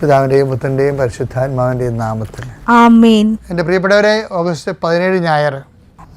പിതാവിന്റെയും പുത്രന്റെയും പരിശുദ്ധാത്മാവിന്റെയും നാമത്തിൽ. എന്റെ പ്രിയപ്പെട്ടവരെ ഓഗസ്റ്റ് പതിനേഴ് ഞായർ.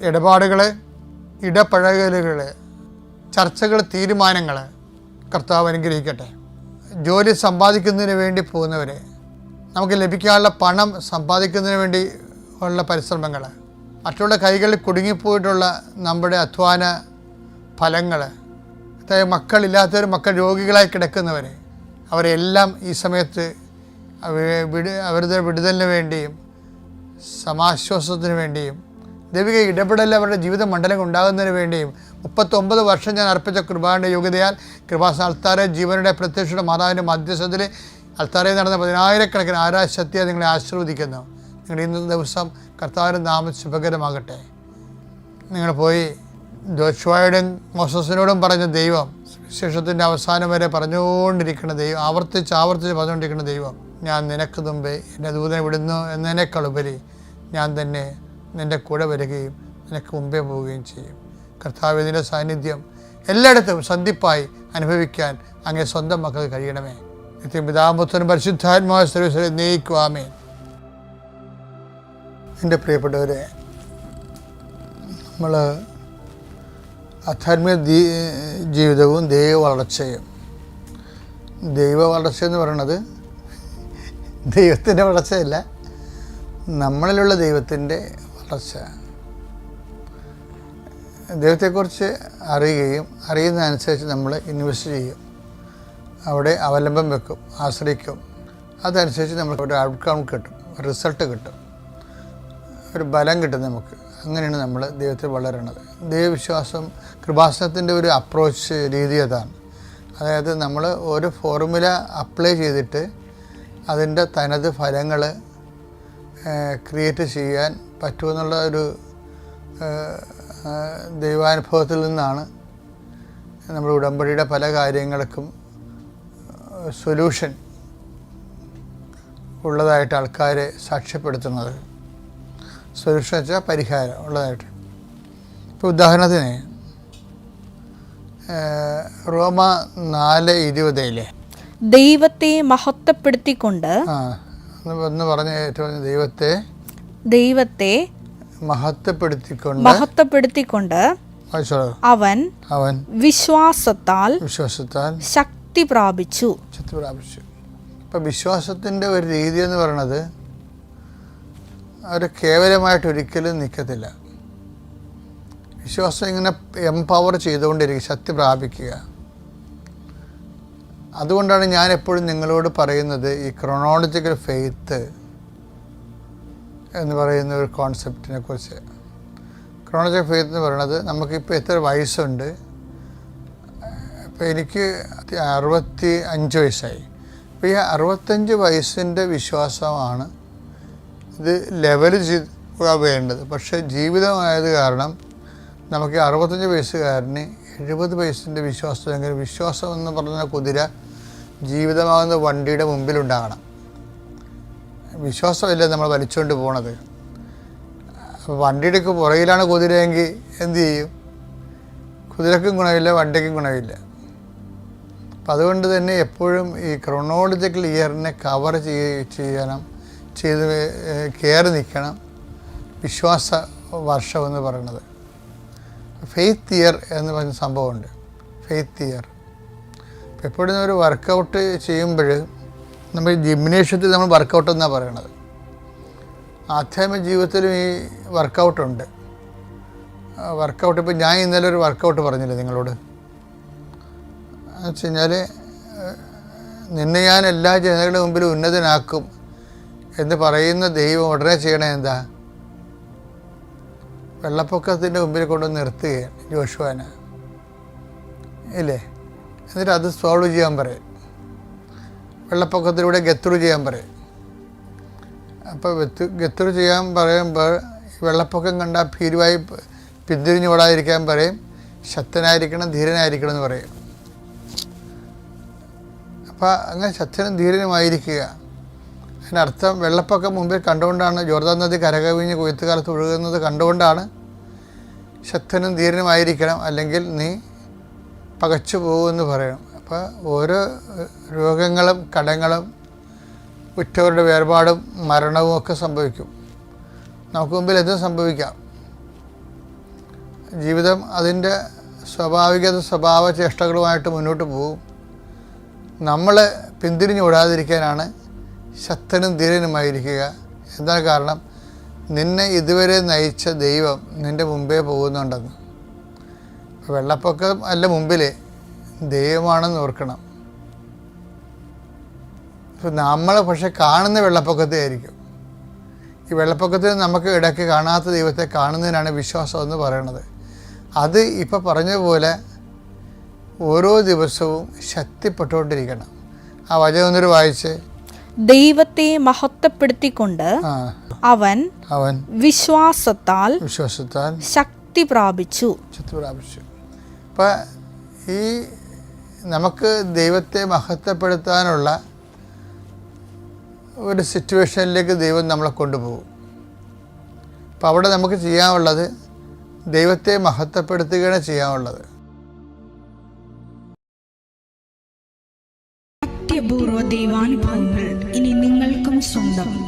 ഇടപാടുകൾ ഇടപഴകലുകൾ ചർച്ചകൾ തീരുമാനങ്ങൾ കർത്താവ് അനുഗ്രഹിക്കട്ടെ. ജോലി സമ്പാദിക്കുന്നതിന് വേണ്ടി പോകുന്നവർ നമുക്ക് ലഭിക്കാനുള്ള പണം സമ്പാദിക്കുന്നതിന് വേണ്ടി ഉള്ള പരിശ്രമങ്ങൾ മറ്റുള്ള കൈകളിൽ കുടുങ്ങിപ്പോയിട്ടുള്ള നമ്മുടെ അധ്വാന ഫലങ്ങൾ അതായത് മക്കളില്ലാത്തവർ മക്കൾ രോഗികളായി കിടക്കുന്നവർ അവരെല്ലാം ഈ സമയത്ത് വിട അവരുടെ വിടുതലിന് വേണ്ടിയും സമാശ്വാസത്തിന് വേണ്ടിയും ദൈവിക ഇടപെടൽ അവരുടെ ജീവിത മണ്ഡലം ഉണ്ടാകുന്നതിന് വേണ്ടിയും മുപ്പത്തൊമ്പത് വർഷം ഞാൻ അർപ്പിച്ച കൃപാന്റെ യോഗ്യതയാൽ കൃപാസന അൾത്താരെ ജീവനുടെ പ്രത്യക്ഷയുടെ മാതാവിന്റെ മധ്യസ്ഥത്തിൽ അൾത്താരയിൽ നടന്ന പതിനായിരക്കണക്കിന് ആരാശക്തിയെ നിങ്ങളെ ആശീർവദിക്കുന്നു. നിങ്ങളുടെ ഇന്ന ദിവസം കർത്താവിന്റെ നാമം ശുഭകരമാകട്ടെ. നിങ്ങൾ പോയി ജോഷുവായോടും മോസസിനോടും പറഞ്ഞ ദൈവം വിശേഷത്തിന്റെ അവസാനം വരെ പറഞ്ഞുകൊണ്ടിരിക്കുന്ന ദൈവം ആവർത്തിച്ച് ആവർത്തിച്ച് പറഞ്ഞുകൊണ്ടിരിക്കുന്ന ദൈവം ഞാൻ നിനക്ക് തുമ്പേ എന്റെ ദൂതനെ വിടുന്നു എന്നതിനേക്കാൾ ഉപരി ഞാൻ തന്നെ നിന്റെ കൂടെ വരികയും നിനക്ക് മുമ്പേ പോവുകയും ചെയ്യും. കർത്താവ് നിന്റെ സാന്നിധ്യം എല്ലായിടത്തും സന്ധിപ്പായി അനുഭവിക്കാൻ അങ്ങനെ സ്വന്തം മക്കൾക്ക് കഴിയണമേ. നിത്യം പിതാമ്പുത്രനും പരിശുദ്ധാത്മാവ് സർവീസിനെ നയിക്കുവാമേ എന്റെ പ്രിയപ്പെട്ടവരെ നമ്മൾ അധാത്മിക ജീവിതവും ദൈവ വളർച്ചയും. ദൈവ വളർച്ച എന്ന് പറയുന്നത് ദൈവത്തിന്റെ വളർച്ചയല്ല. നമ്മളിലുള്ള ദൈവത്തിന്റെ വളർച്ച ദൈവത്തെക്കുറിച്ച് അറിയുകയും അറിയുന്നതനുസരിച്ച് നമ്മൾ ഇൻവെസ്റ്റ് ചെയ്യും. അവിടെ അവലംബം വെക്കും ആശ്രയിക്കും. അതനുസരിച്ച് നമുക്ക് ഒരു ഔട്ട്കം കിട്ടും റിസൾട്ട് കിട്ടും. ഒരു ബലം കിട്ടും നമുക്ക്. അങ്ങനെയാണ് നമ്മൾ ദൈവത്തിൽ വളരണത്. ദൈവവിശ്വാസം കൃപാസനത്തിന്റെ ഒരു അപ്രോച്ച് രീതി അതാണ്. അതായത് നമ്മൾ ഒരു ഫോർമുല അപ്ലൈ ചെയ്തിട്ട് അതിന്റെ തനത് ഫലങ്ങൾ ക്രിയേറ്റ് ചെയ്യാൻ പറ്റുമെന്നുള്ള ഒരു ദൈവാനുഭവത്തിൽ നിന്നാണ് നമ്മുടെ ഉടമ്പടിയുടെ പല കാര്യങ്ങൾക്കും സൊല്യൂഷൻ ഉള്ളതായിട്ട് ആൾക്കാരെ സാക്ഷ്യപ്പെടുത്തുന്നത്. സൊല്യൂഷൻ വെച്ചാൽ പരിഹാരം ഉള്ളതായിട്ട്. ഇപ്പോൾ ഉദാഹരണത്തിന് റോമ നാല് ഇരുപതിലെ ദൈവത്തെ മഹത്വപ്പെടുത്തിക്കൊണ്ട് ഒന്ന് പറഞ്ഞ ഏറ്റവും ദൈവത്തെ ദൈവത്തെ മഹത്വപ്പെടുത്തിക്കൊണ്ട് മഹത്വപ്പെടുത്തിക്കൊണ്ട് അവൻ അവൻ വിശ്വാസത്താൽ വിശ്വാസത്താൽ ശക്തി പ്രാപിച്ചു. ശക്തി പ്രാപിച്ചു. ഇപ്പം വിശ്വാസത്തിന്റെ ഒരു രീതി എന്ന് പറയുന്നത് അവർ കേവലമായിട്ട് ഒരിക്കലും നിൽക്കത്തില്ല. വിശ്വാസം ഇങ്ങനെ എംപവർ ചെയ്തുകൊണ്ടിരിക്കുക ശക്തി പ്രാപിക്കുക. അതുകൊണ്ടാണ് ഞാൻ എപ്പോഴും നിങ്ങളോട് പറയുന്നത് ഈ ക്രൊണോളജിക്കൽ ഫെയ്ത്ത് എന്ന് പറയുന്ന ഒരു കോൺസെപ്റ്റിനെ കുറിച്ച്. ക്രോണജിക് ഫെയ്ത്ത് എന്ന് പറയുന്നത് നമുക്കിപ്പോൾ എത്ര വയസ്സുണ്ട്? ഇപ്പോൾ എനിക്ക് അറുപത്തി അഞ്ച് വയസ്സായി. അപ്പോൾ ഈ അറുപത്തഞ്ച് വയസ്സിന്റെ വിശ്വാസമാണ് ഇത് ലെവൽ വേണ്ടത്. പക്ഷേ ജീവിതമായത് കാരണം നമുക്ക് അറുപത്തഞ്ച് വയസ്സുകാരന് എഴുപത് വയസ്സിന്റെ വിശ്വാസം എങ്ങനെ വിശ്വാസം എന്ന് പറഞ്ഞ കുതിര ജീവിതമാകുന്ന വണ്ടിയുടെ മുമ്പിലുണ്ടാകണം. വിശ്വാസമല്ലേ നമ്മൾ വലിച്ചുകൊണ്ട് പോണത്? വണ്ടിയുടെ പുറകിലാണ് കുതിരയെങ്കിൽ എന്ത് ചെയ്യും? കുതിരക്കും ഗുണമില്ല വണ്ടിക്കും ഗുണമില്ല. അപ്പം അതുകൊണ്ട് തന്നെ എപ്പോഴും ഈ ക്രോണോളജിക്കൽ ഇയറിനെ കവർ ചെയ്യ ചെയ്യണം ചെയ്ത് കയറി നിൽക്കണം. വിശ്വാസ വർഷം എന്ന് പറയുന്നത്. ഫെയ്ത്ത് ഇയർ എന്ന് പറഞ്ഞ സംഭവമുണ്ട്. ഫെയ്ത്ത് ഇയർ എപ്പോഴും ഒരു വർക്കൗട്ട് ചെയ്യുമ്പോൾ നമ്മൾ ജിംനേഷ്യത്തിൽ നമ്മൾ വർക്കൗട്ട് എന്നാണ് പറയണത്. ആധ്യാത്മിക ജീവിതത്തിലും ഈ വർക്കൗട്ടുണ്ട് വർക്കൗട്ട് ഇപ്പോൾ ഞാൻ ഇന്നലെ ഒരു വർക്കൗട്ട് പറഞ്ഞില്ല നിങ്ങളോട്? എന്ന് വെച്ച് കഴിഞ്ഞാൽ നിന്നെ ഞാൻ എല്ലാ ജനങ്ങളുടെ മുമ്പിൽ ഉന്നതനാക്കും എന്ന് പറയുന്ന ദൈവം ഉടനെ ചെയ്യണേ എന്താ? വെള്ളപ്പൊക്കത്തിന്റെ മുമ്പിൽ കൊണ്ട് നിർത്തുകയാണ് ജോഷുവാന. ഇല്ലേ? എന്നിട്ട് അത് സോൾവ് ചെയ്യാൻ പറയും. വെള്ളപ്പൊക്കത്തിലൂടെ ഗത്തുറ് ചെയ്യാൻ പറയും. അപ്പോൾ വെത്ത് ഗത്തുറ് ചെയ്യാൻ പറയുമ്പോൾ വെള്ളപ്പൊക്കം കണ്ടാൽ ഭീരുവായി പിന്തിരിഞ്ഞു ഓടാതിരിക്കാൻ പറയും. ശക്തനായിരിക്കണം ധീരനായിരിക്കണം എന്ന് പറയും. അപ്പോൾ അങ്ങനെ ശക്തനും ധീരനുമായിരിക്കുക. അതിനർത്ഥം വെള്ളപ്പൊക്കം മുമ്പിൽ കണ്ടുകൊണ്ടാണ് ജോർദാൻ നദി കരകവിഞ്ഞ് കൊയ്ത്തുകാലത്ത് ഒഴുകുന്നത് കണ്ടുകൊണ്ടാണ് ശക്തനും ധീരനുമായിരിക്കണം അല്ലെങ്കിൽ നീ പകച്ചു പോകുമെന്ന് പറയണം. അപ്പോൾ ഓരോ രോഗങ്ങളും കടങ്ങളും ഉറ്റവരുടെ വേർപാടും മരണവും ഒക്കെ സംഭവിക്കും. നമുക്ക് മുമ്പിൽ എന്തും സംഭവിക്കാം. ജീവിതം അതിന്റെ സ്വാഭാവികത സ്വഭാവ ചേഷ്ടകളുമായിട്ട് മുന്നോട്ട് പോകും. നമ്മൾ പിന്തിരിഞ്ഞു ഓടാതിരിക്കാനാണ് ശക്തനും ധീരനുമായിരിക്കുക. എന്താ കാരണം? നിന്നെ ഇതുവരെ നയിച്ച ദൈവം നിന്റെ മുമ്പേ പോകുന്നുണ്ടെന്ന്. വെള്ളപ്പൊക്കം അല്ല മുമ്പിൽ ദൈവമാണെന്ന് ഓർക്കണം. ഇപ്പം നമ്മൾ പക്ഷെ കാണുന്ന വെള്ളപ്പൊക്കത്തെ ആയിരിക്കും. ഈ വെള്ളപ്പൊക്കത്തിൽ നമുക്ക് ഇടയ്ക്ക് കാണാത്ത ദൈവത്തെ കാണുന്നതിനാണ് വിശ്വാസം എന്ന് പറയണത്. അത് ഇപ്പോൾ പറഞ്ഞ പോലെ ഓരോ ദിവസവും ശക്തിപ്പെട്ടുകൊണ്ടിരിക്കണം. ആ വചനം ഒന്നൊരു വായിച്ച്. ദൈവത്തെ മഹത്വപ്പെടുത്തിക്കൊണ്ട് അവൻ അവൻ വിശ്വാസത്താൽ വിശ്വാസത്താൽ ശക്തി പ്രാപിച്ചു. ശക്തി പ്രാപിച്ചു. ഇപ്പം ഈ നമുക്ക് ദൈവത്തെ മഹത്വപ്പെടുത്താനുള്ള ഒരു സിറ്റുവേഷനിലേക്ക് ദൈവം നമ്മളെ കൊണ്ടുപോകും. അപ്പോൾ അവിടെ നമുക്ക് ചെയ്യാനുള്ളത് ദൈവത്തെ മഹത്വപ്പെടുത്തുകയാണ് ചെയ്യാനുള്ളത്. അത്യപൂർവ ദൈവാനുഭവങ്ങൾ ഇനി നിങ്ങൾക്കും സ്വന്തം.